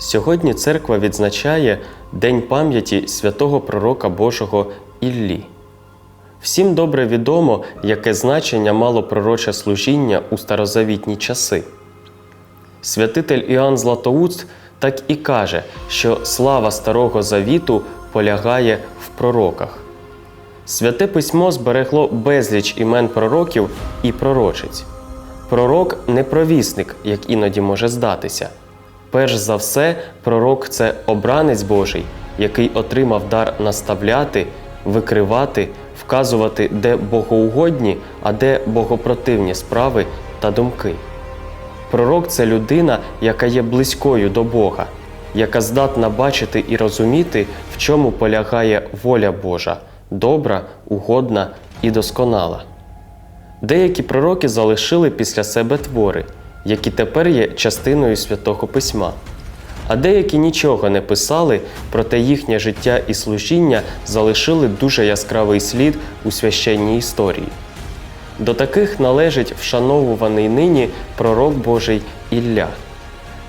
Сьогодні церква відзначає День пам'яті святого пророка Божого Іллі. Всім добре відомо, яке значення мало пророче служіння у старозавітні часи. Святитель Іоанн Златоуст так і каже, що слава Старого Завіту полягає в пророках. Святе письмо зберегло безліч імен пророків і пророчиць. Пророк не провісник, як іноді може здатися. Перш за все, пророк це обранець Божий, який отримав дар наставляти, викривати, вказувати, де богоугодні, а де богопротивні справи та думки. Пророк це людина, яка є близькою до Бога, яка здатна бачити і розуміти, в чому полягає воля Божа, добра, угодна і досконала. Деякі пророки залишили після себе твори, які тепер є частиною святого письма. А деякі нічого не писали, проте їхнє життя і служіння залишили дуже яскравий слід у священній історії. До таких належить вшановуваний нині пророк Божий Ілля.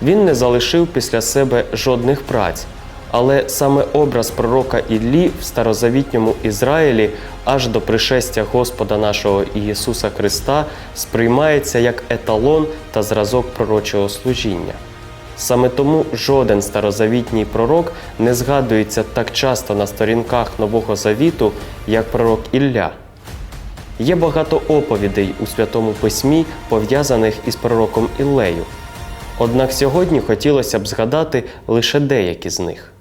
Він не залишив після себе жодних праць, але саме образ пророка Іллі в старозавітньому Ізраїлі аж до пришестя Господа нашого Ісуса Христа сприймається як еталон та зразок пророчого служіння. Саме тому жоден старозавітній пророк не згадується так часто на сторінках Нового Завіту, як пророк Ілля. Є багато оповідей у Святому Письмі, пов'язаних із пророком Іллею. Однак сьогодні хотілося б згадати лише деякі з них.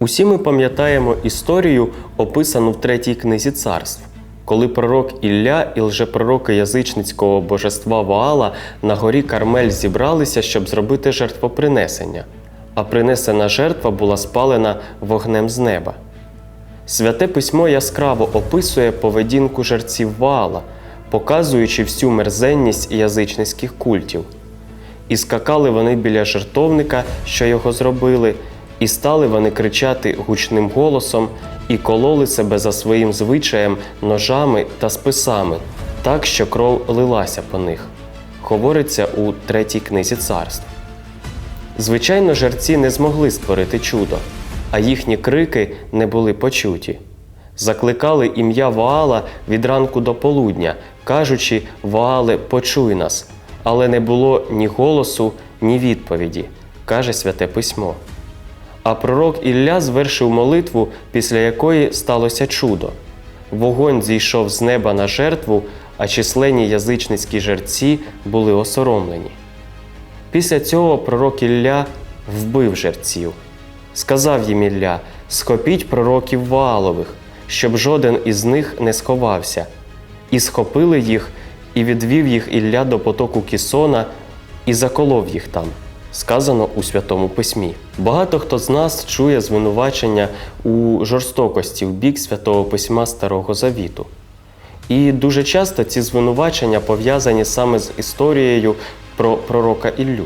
Усі ми пам'ятаємо історію, описану в третій книзі царств, коли пророк Ілля і лжепророки язичницького божества Ваала на горі Кармель зібралися, щоб зробити жертвопринесення, а принесена жертва була спалена вогнем з неба. Святе письмо яскраво описує поведінку жерців Ваала, показуючи всю мерзенність язичницьких культів. І скакали вони біля жертовника, що його зробили, і стали вони кричати гучним голосом і кололи себе за своїм звичаєм ножами та списами, так що кров лилася по них. Говориться у третій книзі царств. Звичайно, жерці не змогли створити чудо, а їхні крики не були почуті. Закликали ім'я Ваала від ранку до полудня, кажучи: Ваале, почуй нас, але не було ні голосу, ні відповіді, каже Святе Письмо. А пророк Ілля звершив молитву, після якої сталося чудо. Вогонь зійшов з неба на жертву, а численні язичницькі жерці були осоромлені. Після цього пророк Ілля вбив жерців. Сказав їм Ілля: схопіть пророків Ваалових, щоб жоден із них не сховався. І схопили їх, і відвів їх Ілля до потоку Кісона, і заколов їх там. Сказано у Святому Письмі. Багато хто з нас чує звинувачення у жорстокості в бік Святого Письма Старого Завіту. І дуже часто ці звинувачення пов'язані саме з історією про пророка Іллю.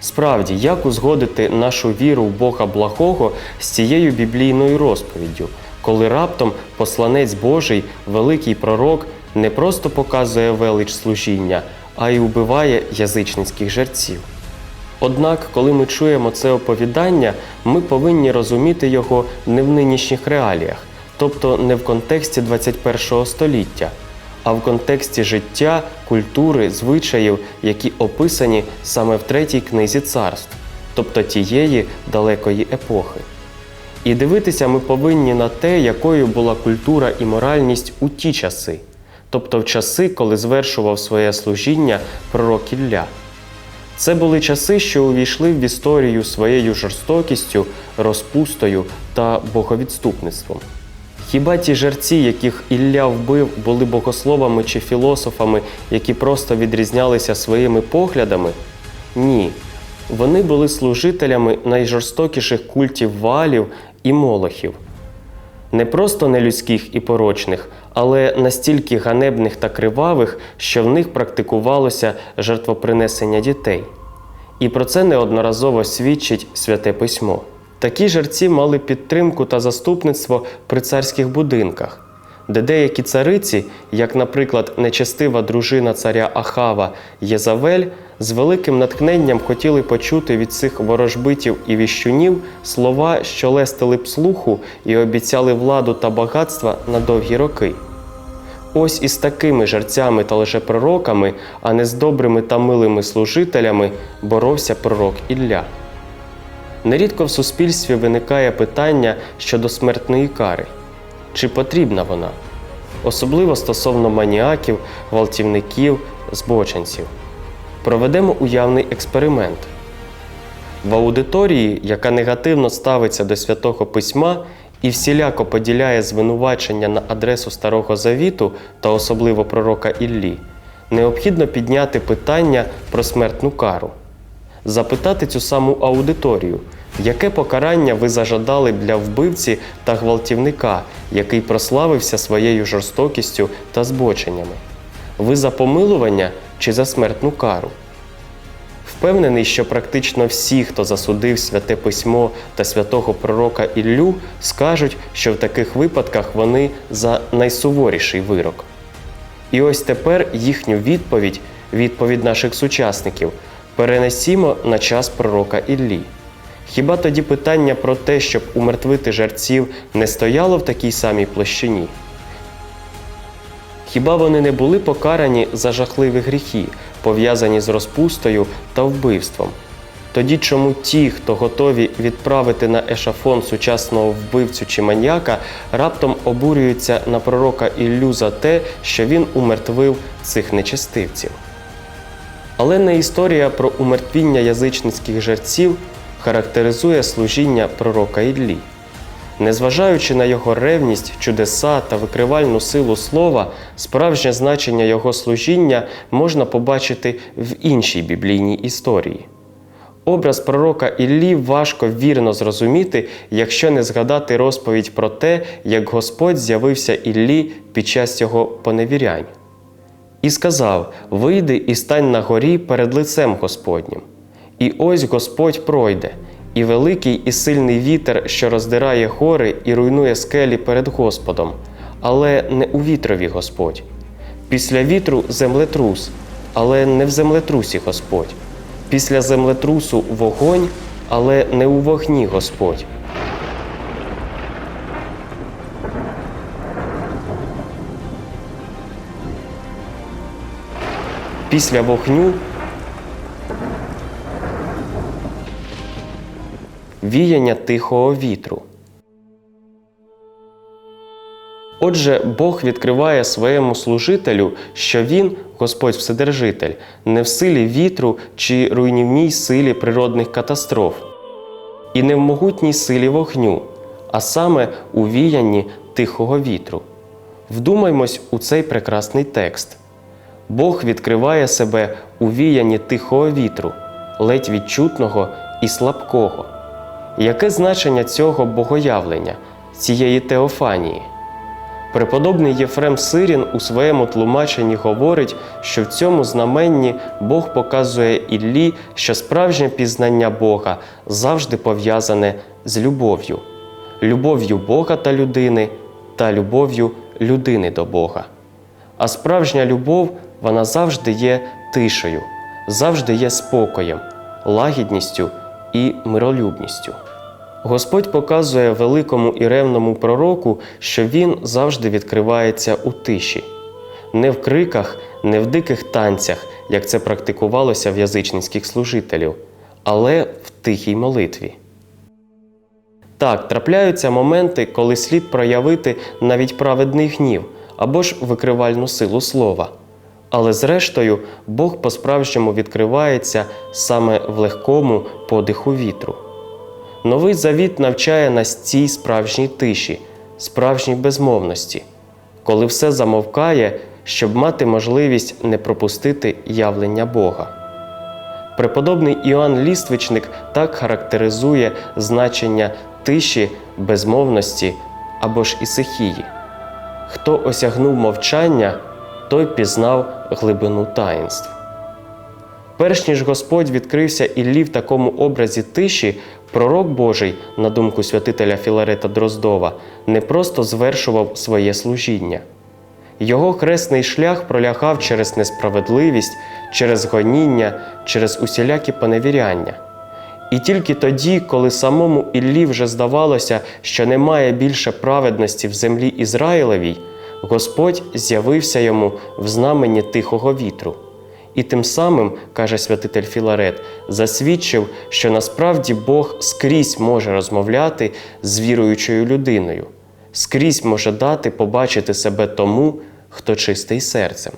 Справді, як узгодити нашу віру в Бога благого з цією біблійною розповіддю, коли раптом посланець Божий, великий пророк, не просто показує велич служіння, а й убиває язичницьких жерців. Однак, коли ми чуємо це оповідання, ми повинні розуміти його не в нинішніх реаліях, тобто не в контексті 21 століття, а в контексті життя, культури, звичаїв, які описані саме в третій книзі царств, тобто тієї далекої епохи. І дивитися ми повинні на те, якою була культура і моральність у ті часи, тобто в часи, коли звершував своє служіння пророк Ілля. Це були часи, що увійшли в історію своєю жорстокістю, розпустою та боговідступництвом. Хіба ті жерці, яких Ілля вбив, були богословами чи філософами, які просто відрізнялися своїми поглядами? Ні. Вони були служителями найжорстокіших культів валів і молохів. Не просто нелюдських і порочних, але настільки ганебних та кривавих, що в них практикувалося жертвопринесення дітей. І про це неодноразово свідчить Святе Письмо. Такі жерці мали підтримку та заступництво при царських будинках. Де деякі цариці, як, наприклад, нечестива дружина царя Ахава Єзавель, з великим натхненням хотіли почути від цих ворожбитів і віщунів слова, що лестили б слуху і обіцяли владу та багатства на довгі роки. Ось із такими жерцями та лжепророками, а не з добрими та милими служителями, боровся пророк Ілля. Нерідко в суспільстві виникає питання щодо смертної кари. Чи потрібна вона? Особливо стосовно маніаків, гвалтівників, збоченців. Проведемо уявний експеримент. В аудиторії, яка негативно ставиться до святого письма і всіляко поділяє звинувачення на адресу Старого Завіту та особливо пророка Іллі, необхідно підняти питання про смертну кару, запитати цю саму аудиторію, яке покарання ви зажадали для вбивці та гвалтівника, який прославився своєю жорстокістю та збоченнями? Ви за помилування чи за смертну кару? Впевнений, що практично всі, хто засудив святе письмо та святого пророка Іллю, скажуть, що в таких випадках вони за найсуворіший вирок. І ось тепер їхню відповідь, відповідь наших сучасників, перенесімо на час пророка Іллі. Хіба тоді питання про те, щоб умертвити жерців, не стояло в такій самій площині? Хіба вони не були покарані за жахливі гріхи, пов'язані з розпустою та вбивством? Тоді чому ті, хто готові відправити на ешафон сучасного вбивцю чи маньяка, раптом обурюються на пророка Іллю за те, що він умертвив цих нечестивців? Але не історія про умертвіння язичницьких жерців характеризує служіння пророка Іллі. Незважаючи на його ревність, чудеса та викривальну силу слова, справжнє значення його служіння можна побачити в іншій біблійній історії. Образ пророка Іллі важко вірно зрозуміти, якщо не згадати розповідь про те, як Господь з'явився Іллі під час цього поневірянь. І сказав: Вийди і стань на горі перед лицем Господнім. І ось Господь пройде, і великий і сильний вітер, що роздирає гори і руйнує скелі перед Господом, але не у вітрові Господь. Після вітру землетрус, але не в землетрусі Господь. Після землетрусу вогонь, але не у вогні Господь. Після вогню віяння тихого вітру. Отже, Бог відкриває своєму служителю, що він, Господь Вседержитель, не в силі вітру чи руйнівній силі природних катастроф, і не в могутній силі вогню, а саме у віянні тихого вітру. Вдумаймось у цей прекрасний текст. Бог відкриває себе у віянні тихого вітру, ледь відчутного і слабкого. Яке значення цього богоявлення, цієї теофанії? Преподобний Єфрем Сирін у своєму тлумаченні говорить, що в цьому знаменні Бог показує Іллі, що справжнє пізнання Бога завжди пов'язане з любов'ю, любов'ю Бога та людини та любов'ю людини до Бога. А справжня любов вона завжди є тишею, завжди є спокоєм, лагідністю і миролюбністю. Господь показує великому і ревному пророку, що він завжди відкривається у тиші, не в криках, не в диких танцях, як це практикувалося в язичницьких служителів, але в тихій молитві. Так, трапляються моменти, коли слід проявити навіть праведний гнів або ж викривальну силу слова. Але зрештою Бог по-справжньому відкривається саме в легкому подиху вітру. Новий завіт навчає нас цій справжній тиші, справжній безмовності, коли все замовкає, щоб мати можливість не пропустити явлення Бога. Преподобний Іоанн Ліствичник так характеризує значення тиші, безмовності або ж ісихії. Хто осягнув мовчання, той пізнав глибину таїнств. Перш ніж Господь відкрився Іллі в такому образі тиші, Пророк Божий, на думку святителя Філарета Дроздова, не просто звершував своє служіння. Його хресний шлях пролягав через несправедливість, через гоніння, через усілякі поневіряння. І тільки тоді, коли самому Іллі вже здавалося, що немає більше праведності в землі Ізраїлевій, Господь з'явився йому в знамені тихого вітру. І тим самим, каже святитель Філарет, засвідчив, що насправді Бог скрізь може розмовляти з віруючою людиною, скрізь може дати побачити себе тому, хто чистий серцем.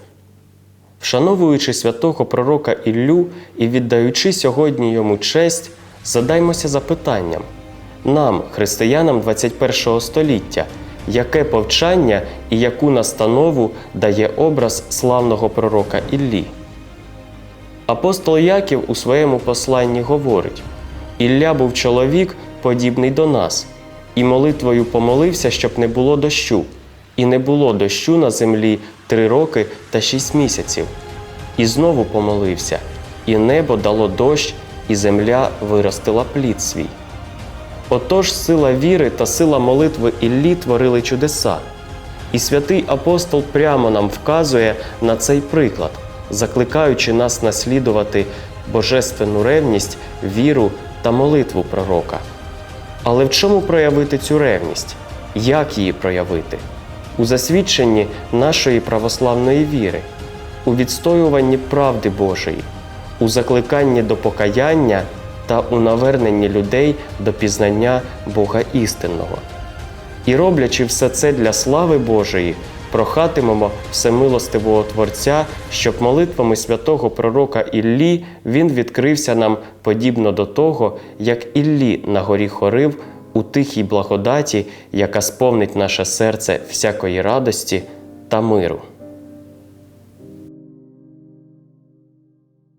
Вшановуючи святого пророка Іллю і віддаючи сьогодні йому честь, задаймося запитанням нам, християнам 21 століття, яке повчання і яку настанову дає образ славного пророка Іллі. Апостол Яків у своєму посланні говорить: Ілля був чоловік, подібний до нас, і молитвою помолився, щоб не було дощу, і не було дощу на землі три роки та шість місяців. І знову помолився, і небо дало дощ, і земля виростила плід свій. Отож, сила віри та сила молитви Іллі творили чудеса. І святий апостол прямо нам вказує на цей приклад, закликаючи нас наслідувати божественну ревність, віру та молитву пророка. Але в чому проявити цю ревність? Як її проявити? У засвідченні нашої православної віри, у відстоюванні правди Божої, у закликанні до покаяння та у наверненні людей до пізнання Бога істинного. І роблячи все це для слави Божої, прохатимемо всемилостивого Творця, щоб молитвами святого пророка Іллі він відкрився нам подібно до того, як Іллі на горі хорив у тихій благодаті, яка сповнить наше серце всякої радості та миру.